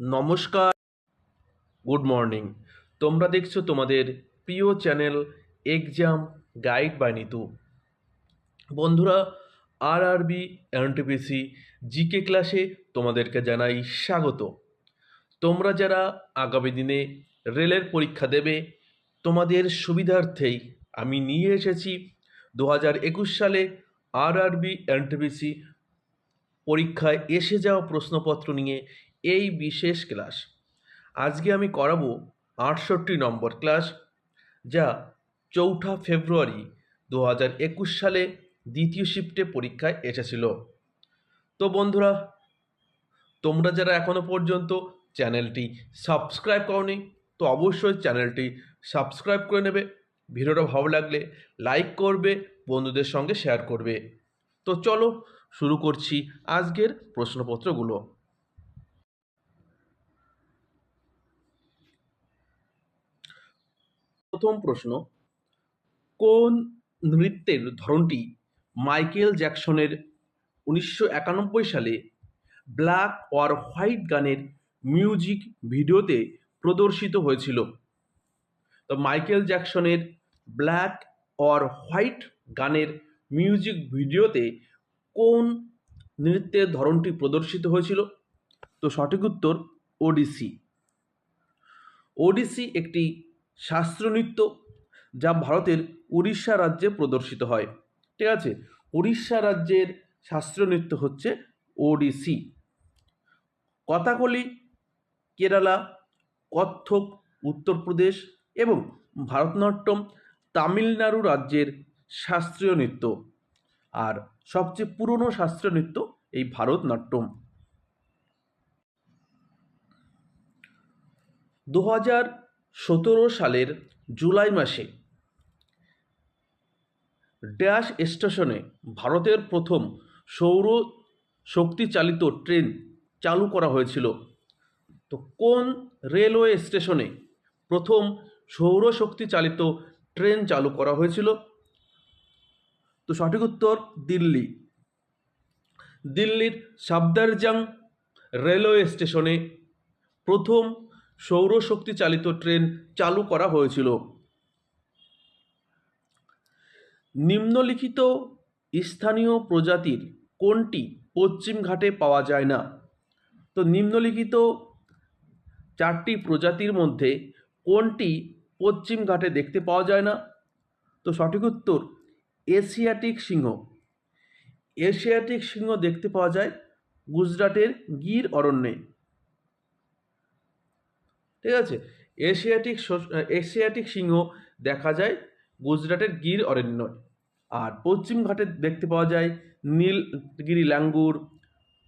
নমস্কার। Good morning. তোমরা দেখছ তোমাদের প্রিয় channel exam guide by Nitu. বন্ধুরা আর আরবি এনটিপিসি জিকে ক্লাসে তোমাদেরকে জানাই স্বাগত। তোমরা যারা আগামী দিনে রেলের পরীক্ষা দেবে, তোমাদের সুবিধার্থেই আমি নিয়ে এসেছি দু হাজার একুশ সালে আর আরবি এনটিপিসি পরীক্ষায় এসে যাওয়া প্রশ্নপত্র নিয়ে এই বিশেষ ক্লাস। আজকে আমি করাবো আটষট্টি নম্বর ক্লাস, যা চৌঠা ফেব্রুয়ারি দু হাজার একুশ সালে দ্বিতীয় শিফটে পরীক্ষায় এসেছিল। তো বন্ধুরা, তোমরা যারা এখনও পর্যন্ত চ্যানেলটি সাবস্ক্রাইব করনি, তো অবশ্যই চ্যানেলটি সাবস্ক্রাইব করে নেবে। ভিডিওটা ভালো লাগলে লাইক করবে, বন্ধুদের সঙ্গে শেয়ার করবে। তো চলো শুরু করছি আজকের প্রশ্নপত্রগুলো। প্রথম প্রশ্ন, কোন নৃত্যের ধরনটি মাইকেল জ্যাকসনের উনিশশো একানব্বই সালে ব্ল্যাক অর হোয়াইট গানের মিউজিক ভিডিওতে প্রদর্শিত হয়েছিল? তো মাইকেল জ্যাকসনের ব্ল্যাক অর হোয়াইট গানের মিউজিক ভিডিওতে কোন নৃত্যের ধরনটি প্রদর্শিত হয়েছিল? তো সঠিক উত্তর, ওডিসি। ওডিসি একটি শাস্ত্রীয় নৃত্য যা ভারতের উড়িষ্যা রাজ্যে প্রদর্শিত হয়। ঠিক আছে? উড়িষ্যা রাজ্যের শাস্ত্রীয় নৃত্য হচ্ছে ওডিসি কথাকলি কেরালা, কত্থক, উত্তরপ্রদেশ এবং ভারতনাট্যম তামিলনাড়ু রাজ্যের শাস্ত্রীয় নৃত্য আর সবচেয়ে পুরনো শাস্ত্রীয় নৃত্য এই ভারতনাট্যম। দু হাজার সতেরো সালের জুলাই মাসে ড্যাশ স্টেশনে ভারতের প্রথম সৌর শক্তি চালিত ট্রেন চালু করা হয়েছিল। তো কোন রেলওয়ে স্টেশনে প্রথম সৌরশক্তি চালিত ট্রেন চালু করা হয়েছিল? তো সঠিক উত্তর, দিল্লি। দিল্লির সাবদারজাং রেলওয়ে স্টেশনে প্রথম সৌরশক্তি চালিত ট্রেন চালু করা হয়েছিল। নিম্নলিখিত স্থানীয় প্রজাতির কোনটি পশ্চিম ঘাটে পাওয়া যায় না? তো নিম্নলিখিত চারটি প্রজাতির মধ্যে কোনটি পশ্চিম ঘাটে দেখতে পাওয়া যায় না? তো সঠিক উত্তর, এশিয়াটিক সিংহ। এশিয়াটিক সিংহ দেখতে পাওয়া যায় গুজরাটের গির অরণ্যে। ঠিক আছে? এশিয়াটিক এশিয়াটিক সিংহ দেখা যায় গুজরাটের গির অরণ্য আর পশ্চিম ঘাটে দেখতে পাওয়া যায় Nilgiri langur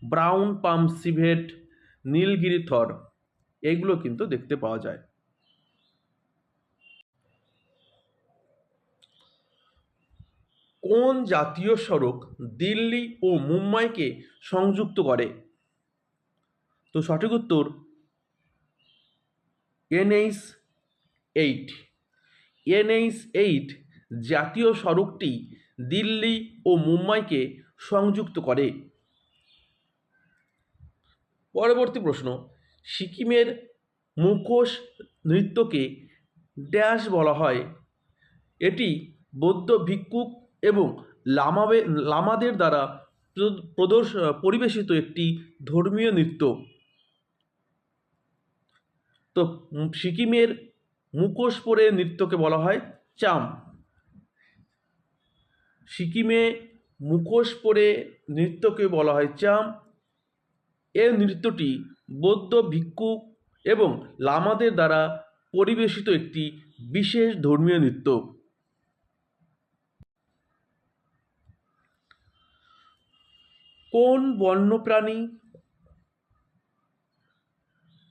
brown palm civet, Nilgiri tahr. এইগুলো কিন্তু দেখতে পাওয়া যায়। কোন জাতীয় সড়ক দিল্লি ও মুম্বাইকে সংযুক্ত করে? তো সঠিক উত্তর এনএইচ এইট। এনএইচ এইট জাতীয় সড়কটি দিল্লি ও মুম্বাইকে সংযুক্ত করে। পরবর্তী প্রশ্ন, সিকিমের মুখোশ নৃত্যকে ড্যাশ বলা হয়। এটি বৌদ্ধ ভিক্ষুক এবং লামাবে, লামাদের দ্বারা প্রদর্শ, পরিবেশিত একটি ধর্মীয় নৃত্য। তো সিকিমের মুখোশ পরে নৃত্যকে বলা হয় চাম। সিকিমে মুখোশ পরে নৃত্যকে বলা হয় চাম। এর নৃত্যটি বৌদ্ধ ভিক্ষু এবং লামাদের দ্বারা পরিবেশিত একটি বিশেষ ধর্মীয় নৃত্য। কোন বন্যপ্রাণী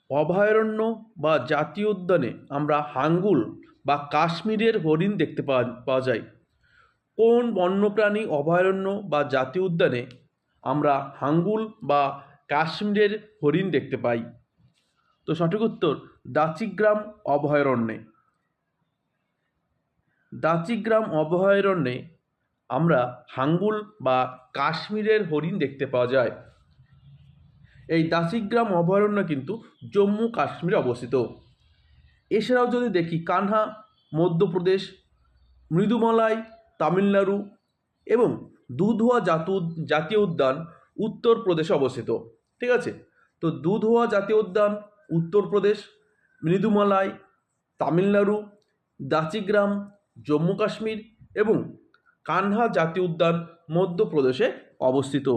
অভয়ারণ্য বা জাতীয় উদ্যানে আমরা হাঙ্গুল বা কাশ্মীরের হরিণ দেখতে পাওয়া পাওয়া যায়। কোন বন্যপ্রাণী অভয়ারণ্য বা জাতীয় উদ্যানে আমরা হাঙ্গুল বা কাশ্মীরের হরিণ দেখতে পাই? তো সঠিক উত্তর, দাচিগ্রাম অভয়ারণ্যে। দাচিগ্রাম অভয়ারণ্যে আমরা হাঙ্গুল বা কাশ্মীরের হরিণ দেখতে পাওয়া যায়। এই দাসিগ্রাম অভয়ারণ্য কিন্তু জম্মু কাশ্মীরে অবস্থিত। এছাড়াও যদি দেখি কানহা, মধ্যপ্রদেশ মৃদুমালাই তামিলনাড়ু এবং দুধওয়া জাতু, জাতীয় উদ্যান উত্তরপ্রদেশে অবস্থিত, ঠিক আছে? তো দুধওয়া জাতীয় উদ্যান উত্তরপ্রদেশ মৃদুমালাই তামিলনাড়ু দাচিগ্রাম জম্মু কাশ্মীর এবং কানহা জাতীয় উদ্যান মধ্যপ্রদেশে অবস্থিত।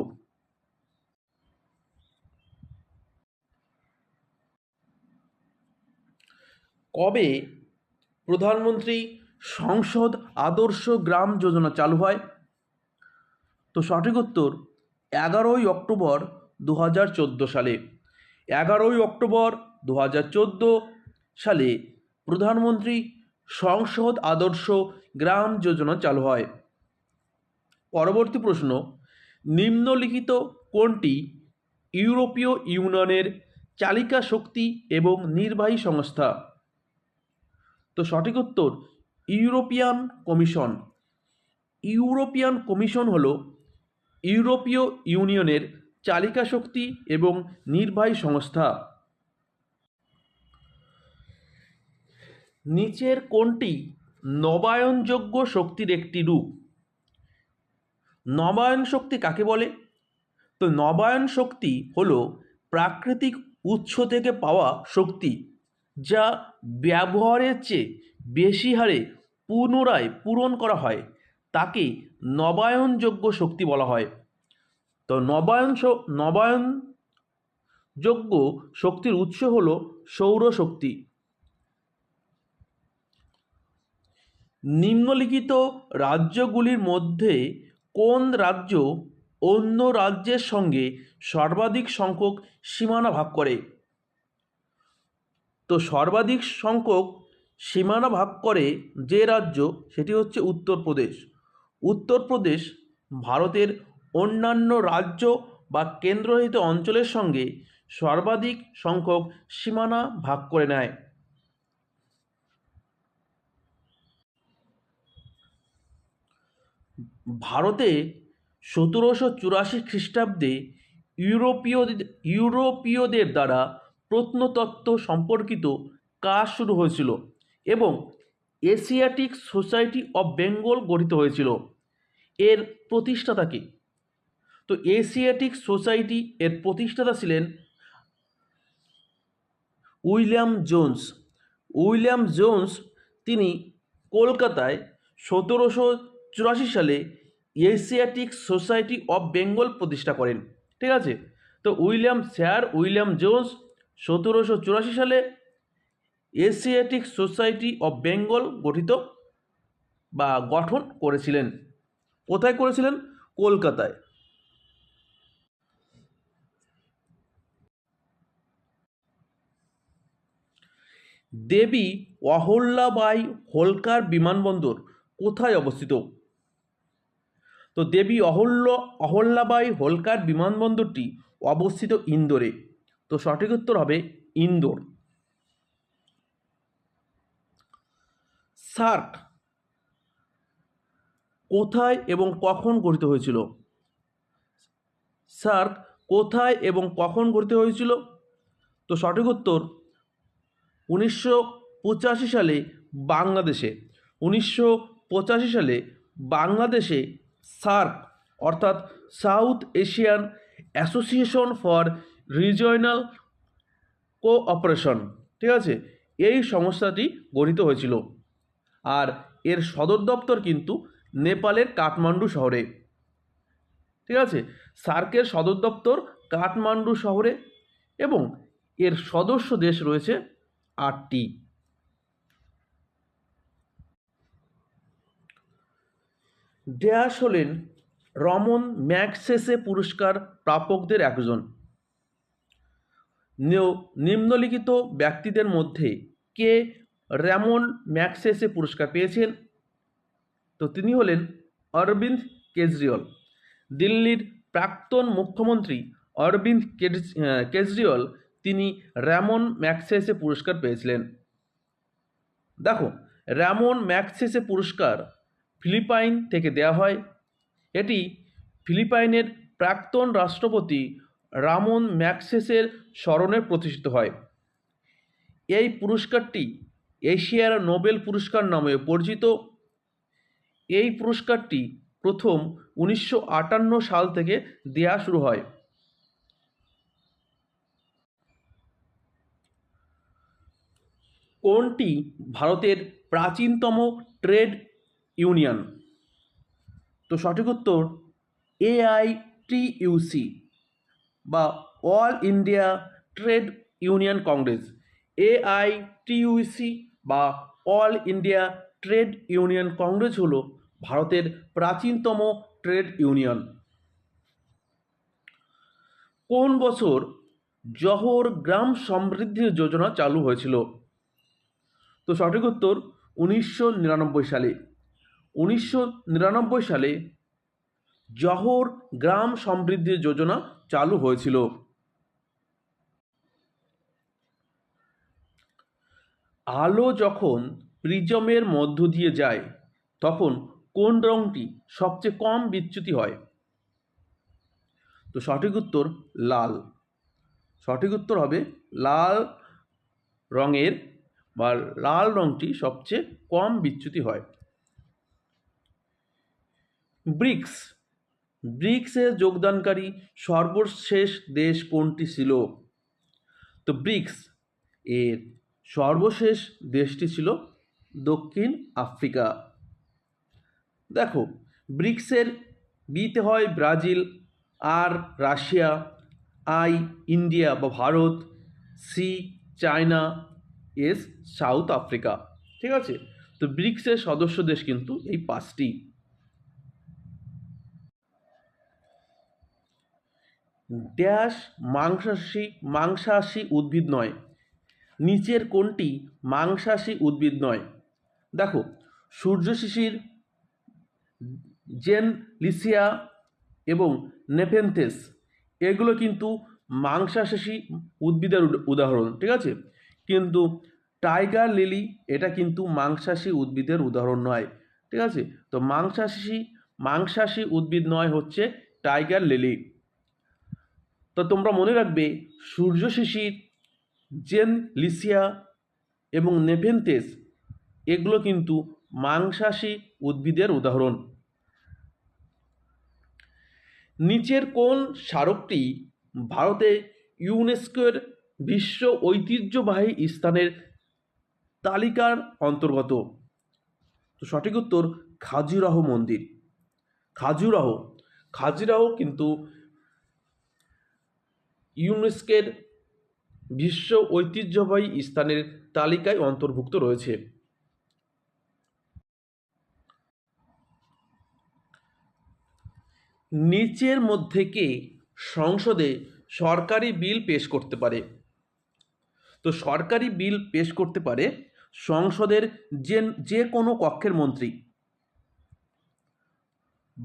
কবে প্রধানমন্ত্রী সংসদ আদর্শ গ্রাম যোজনা চালু হয়? তো সঠিক উত্তর, এগারোই অক্টোবর দু হাজার চোদ্দ সালে। এগারোই অক্টোবর দু হাজার চোদ্দ সালে প্রধানমন্ত্রী সংসদ আদর্শ গ্রাম যোজনা চালু হয়। পরবর্তী প্রশ্ন, নিম্নলিখিত কোনটি ইউরোপীয় ইউনিয়নের চালিকা শক্তি এবং নির্বাহী সংস্থা? তো সঠিক উত্তর, ইউরোপিয়ান কমিশন। ইউরোপিয়ান কমিশন হল ইউরোপীয় ইউনিয়নের চালিকা শক্তি এবং নির্বাহী সংস্থা। নিচের কোনটি নবায়নযোগ্য শক্তির একটি রূপ। নবায়ন শক্তি কাকে বলে? তো নবায়ন শক্তি হলো প্রাকৃতিক উৎস থেকে পাওয়া শক্তি। যা ব্যবহারের চেয়ে বেশি হারে পুনরায় পূরণ করা হয়, তাকে নবায়নযোগ্য শক্তি বলা হয়। তো নবায়ন নবায়নযোগ্য শক্তির উৎস হল সৌরশক্তি। নিম্নলিখিত রাজ্যগুলির মধ্যে কোন রাজ্য অন্য রাজ্যের সঙ্গে সর্বাধিক সংখ্যক সীমানা ভাগ করে? তো সর্বাধিক সংখ্যক সীমানা ভাগ করে যে রাজ্য, সেটি হচ্ছে উত্তরপ্রদেশ। উত্তরপ্রদেশ ভারতের অন্যান্য রাজ্য বা কেন্দ্রশাসিত অঞ্চলের সঙ্গে সর্বাধিক সংখ্যক সীমানা ভাগ করে নেয়। ভারতে সতেরোশো চুরাশি খ্রিস্টাব্দে ইউরোপীয়, ইউরোপীয়দের দ্বারা প্রত্নতত্ত্ব সম্পর্কিত কাজ শুরু হয়েছিল এবং এশিয়াটিক সোসাইটি অফ বেঙ্গল গঠিত হয়েছিল। এর প্রতিষ্ঠাতা কে? তো এশিয়াটিক সোসাইটি এর প্রতিষ্ঠাতা ছিলেন উইলিয়াম জোন্স। উইলিয়াম জোন্স তিনি কলকাতায় সতেরোশো চুরাশি সালে এশিয়াটিক সোসাইটি অফ বেঙ্গল প্রতিষ্ঠা করেন। ঠিক আছে? তো উইলিয়াম, স্যার উইলিয়াম জোন্স সতেরোশো চুরাশি সালে এশিয়াটিক সোসাইটি অফ বেঙ্গল গঠিত বা গঠন করেছিলেন। কোথায় করেছিলেন? কলকাতায়। দেবী অহল্যাবাই হোলকার বিমানবন্দর কোথায় অবস্থিত? তো দেবী অহল্য, অহল্যাবাই হোলকার বিমানবন্দরটি অবস্থিত ইন্দোরে। তো সঠিক উত্তর হবে ইন্দোর। সার্ক কোথায় এবং কখন গঠিত হয়েছিল? সার্ক কোথায় এবং কখন গঠিত হয়েছিল? তো সঠিক উত্তর উনিশশো পঁচাশি সালে বাংলাদেশে। উনিশশো পঁচাশি সালে বাংলাদেশে সার্ক অর্থাৎ South Asian Association for Regional Cooperation, ঠিক আছে? এই সংস্থাটি গঠিত হয়েছিল। আর এর সদর দপ্তর কিন্তু নেপালের কাঠমান্ডু শহরে। ঠিক আছে? সার্কের সদর দপ্তর কাঠমান্ডু শহরে এবং এর সদস্য দেশ রয়েছে আটটি। ড্যাশ হলেন রমন ম্যাগসেসে পুরস্কার প্রাপকদের একজন। নিম্নলিখিত ব্যক্তিদের মধ্যে কে র্যামন ম্যাগসেসে পুরস্কার পেয়েছেন? তো তিনি হলেন অরবিন্দ কেজরিওয়াল। দিল্লির প্রাক্তন মুখ্যমন্ত্রী অরবিন্দ কেজরিওয়াল তিনি র্যামন ম্যাগসেসে পুরস্কার পেয়েছিলেন। দেখো, র্যামন ম্যাগসেসে পুরস্কার ফিলিপাইন থেকে দেওয়া হয়। এটি ফিলিপাইনের প্রাক্তন রাষ্ট্রপতি রামন ম্যাক্সেসের স্মরণে প্রতিষ্ঠিত হয়। এই পুরস্কারটি এশিয়ার নোবেল পুরস্কার নামে পরিচিত। এই পুরস্কারটি প্রথম উনিশশো আটান্ন সাল থেকে দেয়া শুরু হয়। কোনটি ভারতের প্রাচীনতম ট্রেড ইউনিয়ন? তো সঠিক উত্তর এআইটিইউসি। বা All India Trade Union Congress AITUC বা All India Trade Union Congress হলো ভারতের প্রাচীনতম ট্রেড ইউনিয়ন। কোন বছর জহর গ্রাম সমৃদ্ধি যোজনা চালু হয়েছিল? তো সঠিক উত্তর উনিশশো নিরানব্বই সালে। উনিশশো নিরানব্বই সালে জহর গ্রাম সমৃদ্ধি যোজনা চালু হয়েছিল। আলো যখন প্রিজমের মধ্য দিয়ে যায়, তখন কোন রঙটি সবচেয়ে কম বিচ্যুতি হয়? তো সঠিক উত্তর, লাল। সঠিক উত্তর হবে লাল রঙের বা লাল রঙটি সবচেয়ে কম বিচ্যুতি হয়। ব্রিক্স। ব্রিক্সে যোগদানকারী সর্বশেষ দেশ কোনটি ছিল। তো ব্রিক্স এর সর্বশেষ দেশটি ছিল দক্ষিণ আফ্রিকা। দেখো, ব্রিক্সের বিতে হয় ব্রাজিল, আর রাশিয়া, আই ইন্ডিয়া বা Bharat, C China, S South Africa. ঠিক আছে? তো ব্রিক্সের সদস্য দেশ কিন্তু এই পাঁচটি। ড্যাশ মাংসাশী মাংসাশী উদ্ভিদ নয়। নিচের কোনটি মাংসাশী উদ্ভিদ নয়। দেখো সূর্য শিশির জেন লিসিয়া এবং নেপেন্থেস এগুলো কিন্তু মাংসাশী উদ্ভিদের উদাহরণ, ঠিক আছে? কিন্তু টাইগার লিলি এটা কিন্তু মাংসাশী উদ্ভিদের উদাহরণ নয়, ঠিক আছে? তো মাংসাশী মাংসাশী উদ্ভিদ নয় হচ্ছে টাইগার লিলি। তো তোমরা মনে রাখবে সূর্য শিশির জেন, লিসিয়া এবং নেভেন্থেস এগুলো কিন্তু মাংসাশী উদ্ভিদের উদাহরণ। নিচের কোন স্মারকটি ভারতে ইউনেস্কোর বিশ্ব ঐতিহ্যবাহী স্থানের তালিকার অন্তর্গত? তো সঠিক উত্তর, খাজুরাহ মন্দির। খাজুরাহ। খাজুরাহ কিন্তু ইউনেস্কোর বিশ্ব ঐতিহ্যবাহী স্থানের তালিকায় অন্তর্ভুক্ত রয়েছে। নিচের মধ্যে কে সংসদে সরকারি বিল পেশ করতে পারে। তো সরকারি বিল পেশ করতে পারে সংসদের যে যে কোনো কক্ষের মন্ত্রী।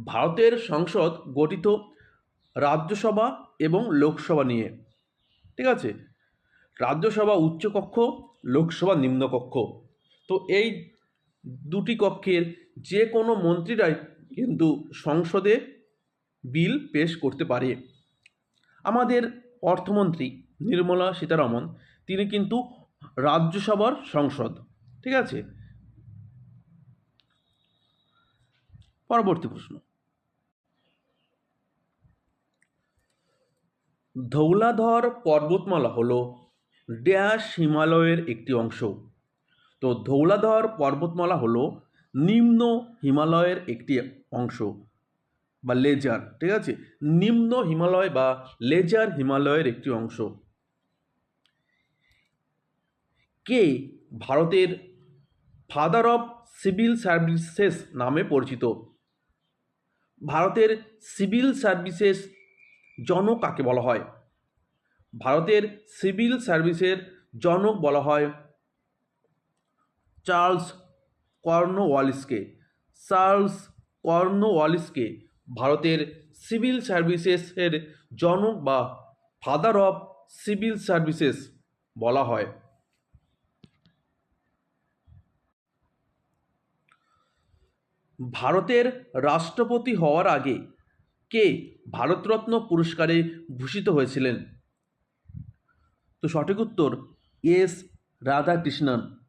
ভারতের সংসদ গঠিত রাজ্যসভা এবং লোকসভা নিয়ে। ঠিক আছে? রাজ্যসভা উচ্চকক্ষ, লোকসভা নিম্নকক্ষ। তো এই দুটি কক্ষের যে কোনো মন্ত্রীরাই কিন্তু সংসদে বিল পেশ করতে পারে। আমাদের অর্থমন্ত্রী নির্মলা সীতারামন, তিনি কিন্তু রাজ্যসভার সংসদ। ঠিক আছে? পরবর্তী প্রশ্ন। ধৌলাধর পর্বতমালা হল ড্যাশ হিমালয়ের একটি অংশ। তো ধৌলাধর পর্বতমালা হল নিম্ন হিমালয়ের একটি অংশ বা লেজার, ঠিক আছে? নিম্ন হিমালয় বা লেজার হিমালয়ের একটি অংশ। কে ভারতের ফাদার অফ সিভিল সার্ভিসেস নামে পরিচিত? ভারতের সিভিল সার্ভিসেস জনক কাকে বলা হয়? ভারতের সিভিল সার্ভিসের জনক বলা হয় চার্লস কর্নওয়ালিসকে। চার্লস কর্নওয়ালিসকে ভারতের সিভিল সার্ভিসেসের জনক বা ফাদার অফ সিভিল সার্ভিসেস বলা হয়। ভারতের রাষ্ট্রপতি হওয়ার আগে কে ভারতরত্ন পুরস্কারে ভূষিত হয়েছিলেন? তো সঠিক উত্তর এস রাধাকৃষ্ণন।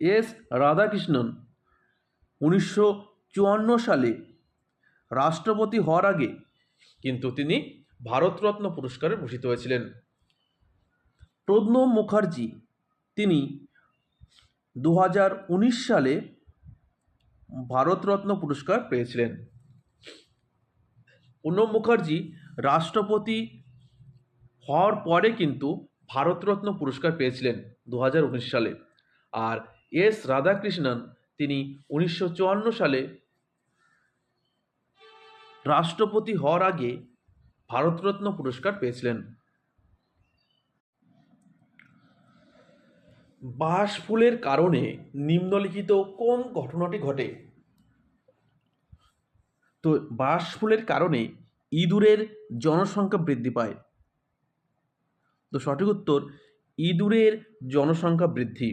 এস রাধাকৃষ্ণন উনিশশো চুয়ান্ন সালে রাষ্ট্রপতি হওয়ার আগে কিন্তু তিনি ভারতরত্ন পুরস্কারে ভূষিত হয়েছিলেন। প্রণব মুখার্জি তিনি দু হাজার উনিশ সালে ভারতরত্ন পুরস্কার পেয়েছিলেন। প্রণব মুখার্জি রাষ্ট্রপতি হওয়ার পরে কিন্তু ভারতরত্ন পুরস্কার পেয়েছিলেন দু হাজার উনিশ সালে। আর এস রাধাকৃষ্ণন তিনি উনিশশো চুয়ান্ন সালে রাষ্ট্রপতি হওয়ার আগে ভারতরত্ন পুরস্কার পেয়েছিলেন। বাঁশ ফুলের কারণে নিম্নলিখিত কোন ঘটনাটি ঘটে? তো বাঁশ ফুলের কারণে ইঁদুরের জনসংখ্যা বৃদ্ধি পায়। তো সঠিক উত্তর, ইঁদুরের জনসংখ্যা বৃদ্ধি।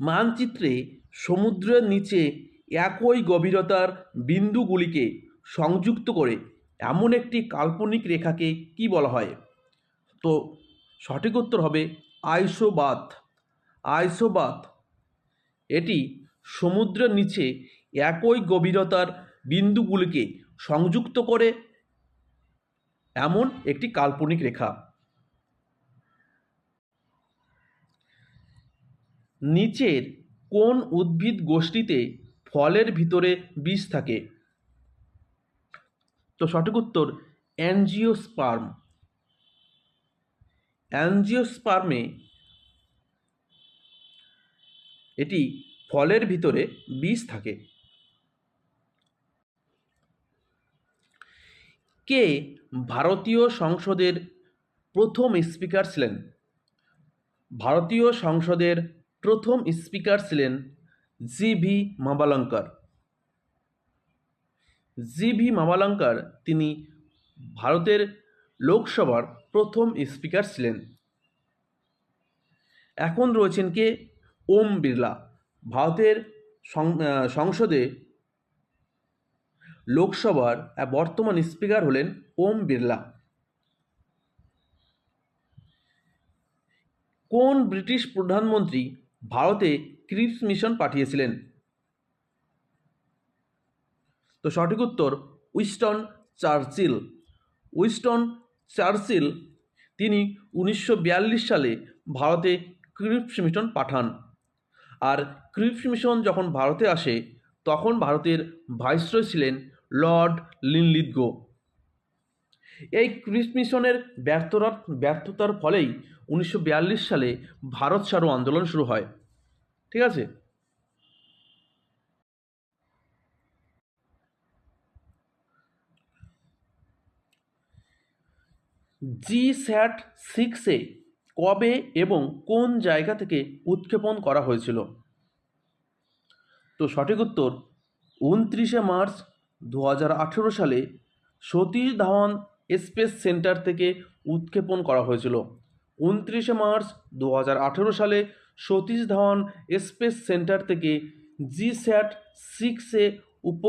মানচিত্রে সমুদ্রের নিচে একই গভীরতার বিন্দুগুলিকে সংযুক্ত করে এমন একটি কাল্পনিক রেখাকে কি বলা হয়? তো সঠিক উত্তর হবে আইসোবাত আইসোবাত এটি সমুদ্রের নিচে একই গভীরতার বিন্দুগুলিকে সংযুক্ত করে এমন একটি কাল্পনিক রেখা। নিচের কোন উদ্ভিদ গোষ্ঠীতে ফলের ভিতরে বীজ থাকে? তো সঠিক উত্তর, অ্যানজিওস্পার্ম। অ্যানজিওস্পার্মে এটি ফলের ভিতরে বীজ থাকে। কে ভারতীয় সংসদের প্রথম স্পিকার ছিলেন? ভারতীয় সংসদের প্রথম স্পিকার ছিলেন জি ভি মাবালঙ্কর জি ভি মাবালঙ্কর তিনি ভারতের লোকসভার প্রথম স্পিকার ছিলেন। এখন রয়েছেন কে? ওম বিড়লা, ভারতের সংসদে লোকসভার বর্তমান স্পিকার হলেন ওম বিড়লা। কোন ব্রিটিশ প্রধানমন্ত্রী ভারতে ক্রিপস মিশন পাঠিয়েছিলেন? তো সঠিক উত্তর উইস্টন চার্চিল। উইস্টন চার্চিল, তিনি উনিশশো বিয়াল্লিশ সালে ভারতে ক্রিপস মিশন পাঠান। আর ক্রিপস মিশন যখন ভারতে আসে, তখন ভারতের ভাইসরয় ছিলেন লর্ড লিনলিথগো। এই ক্রিপস মিশনের ব্যর্থতার ব্যর্থতার ফলেই উনিশশো বিয়াল্লিশ সালে ভারত ছাড়ো আন্দোলন শুরু হয়। ঠিক আছে? জি স্যাট সিক্সে কবে এবং কোন জায়গা থেকে উৎক্ষেপণ করা হয়েছিল? তো সঠিক উত্তর, উনত্রিশে মার্চ দু হাজার আঠেরো সালে সতীশ ধাওয়ান স্পেস সেন্টার থেকে উৎক্ষেপণ করা হয়েছিল। উনত্রিশে মার্চ দু হাজার আঠেরো সালে সতীশ ধাওয়ান স্পেস সেন্টার থেকে জি স্যাট সিক্সে উপ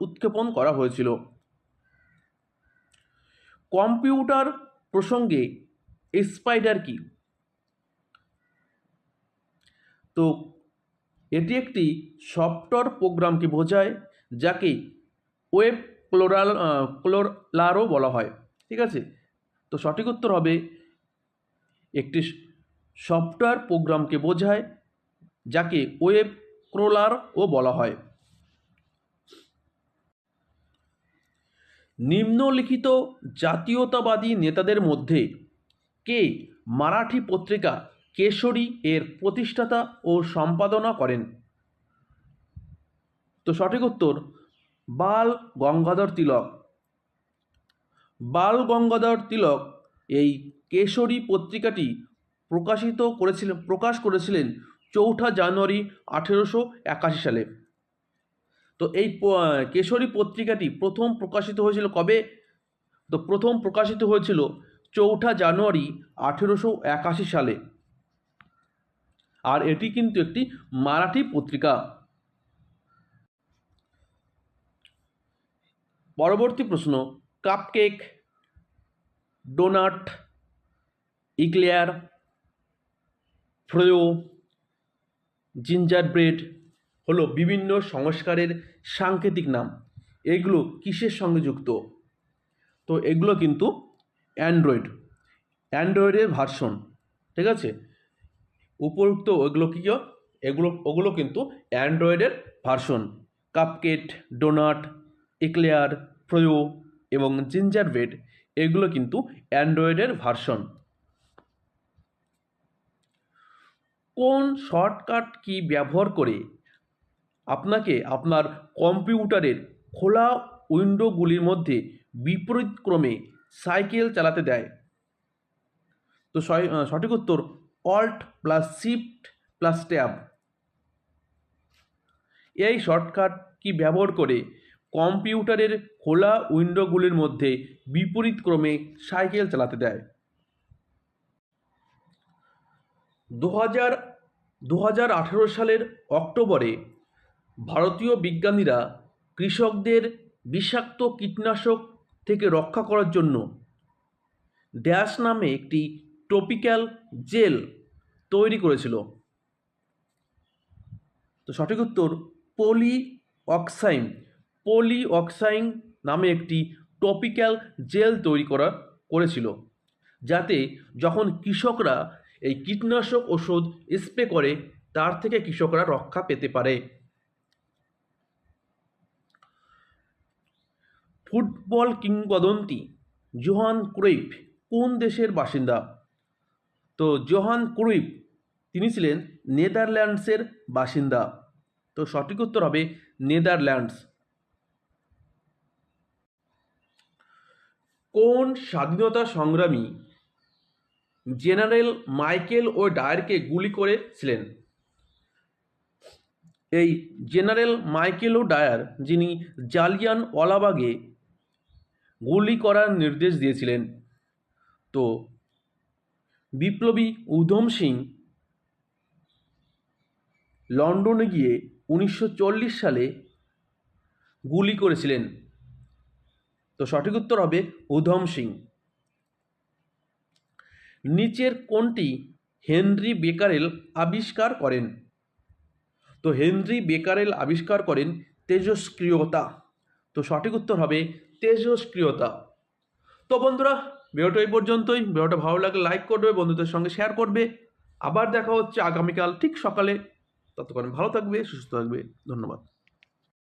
উৎক্ষেপণ করা হয়েছিল। কম্পিউটার প্রসঙ্গে স্পাইডার কি? তো, এটি একটি সফটওয়্যার প্রোগ্রামকে বোঝায়, যাকে ওয়েব ক্লোরাল ক্লোরলারও বলা হয়, ঠিক আছে? তো সঠিক উত্তর হবে, একটি সফটওয়্যার প্রোগ্রামকে বোঝায়, যাকে ওয়েব ক্রোলারও বলা হয়। নিম্নলিখিত জাতীয়তাবাদী নেতাদের মধ্যে কে মারাঠি পত্রিকা কেশরী এর প্রতিষ্ঠাতা ও সম্পাদনা করেন? তো সঠিক উত্তর বাল গঙ্গাধর তিলক। বাল গঙ্গাধর তিলক এই কেশরী পত্রিকাটি প্রকাশিত করেছিলেন, প্রকাশ করেছিলেন চৌঠা জানুয়ারি আঠেরোশো একাশি সালে। তো এই কেশরী পত্রিকাটি প্রথম প্রকাশিত হয়েছিল কবে? তো প্রথম প্রকাশিত হয়েছিল চৌঠা জানুয়ারি আঠেরোশো একাশি সালে। আর এটি কিন্তু একটি মারাঠি পত্রিকা। পরবর্তী প্রশ্ন cupcake donut eclair froyo gingerbread হলো বিভিন্ন সংস্কারের সাংকেতিক নাম। এগুলো কিসের সঙ্গে যুক্ত? তো এগুলো কিন্তু অ্যান্ড্রয়েড। অ্যান্ড্রয়েডের ভার্সন, ঠিক আছে? উপরুক্ত ওইগুলো কী? এগুলো, ওগুলো কিন্তু অ্যান্ড্রয়েডের version. Cupcake donut eclair froyo এবং জিঞ্জার বেড এগুলো কিন্তু অ্যান্ড্রয়েডের ভার্সন। কোন শর্টকাট কি ব্যবহার করে আপনাকে আপনার কম্পিউটারের খোলা উইন্ডোগুলির মধ্যে বিপরীত ক্রমে সাইকেল চালাতে দেয়? তো সঠিক উত্তর alt plus shift plus tab এই শর্টকাট কি ব্যবহার করে কম্পিউটারের খোলা উইন্ডোগুলির মধ্যে বিপরীত ক্রমে সাইকেল চালাতে দেয়। দু হাজার দু হাজার সালের অক্টোবরে ভারতীয় বিজ্ঞানীরা কৃষকদের বিষাক্ত কীটনাশক থেকে রক্ষা করার জন্য ড্যাশ নামে একটি টপিক্যাল জেল তৈরি করেছিল। তো সঠিক উত্তর, পলি অক্সাইন পলি অক্সাইন নামে একটি টপিক্যাল জেল তৈরি করা করেছিল, যাতে যখন কৃষকরা এই কীটনাশক ওষুধ স্প্রে করে, তার থেকে কৃষকরা রক্ষা পেতে পারে। ফুটবল কিংবদন্তি জোহান ক্রুইফ কোন দেশের বাসিন্দা? তো জোহান ক্রুইফ, তিনি ছিলেন নেদারল্যান্ডসের বাসিন্দা। তো সঠিক উত্তর হবে নেদারল্যান্ডস। কোন স্বাধীনতা সংগ্রামী জেনারেল মাইকেল ও ডায়ারকে গুলি করেছিলেন? এই জেনারেল মাইকেল ও ডায়ার যিনি জালিয়ান ওয়ালাবাগে গুলি করার নির্দেশ দিয়েছিলেন, তো বিপ্লবী উধম সিং লন্ডনে গিয়ে উনিশশো চল্লিশ সালে গুলি করেছিলেন। তো সঠিক উত্তর হবে উধম সিং। নিচের কোনটি হেনরি বেকারেল আবিষ্কার করেন? তো হেনরি বেকারেল আবিষ্কার করেন তেজস্ক্রিয়তা। তো সঠিক উত্তর হবে তেজস্ক্রিয়তা। তো বন্ধুরা, ভিডিওটা এই পর্যন্তই। ভিডিওটা ভালো লাগলে লাইক করবে, বন্ধুদের সঙ্গে শেয়ার করবে। আবার দেখা হচ্ছে আগামীকাল ঠিক সকালে। ততক্ষণ ভালো থাকবে, সুস্থ থাকবে। ধন্যবাদ।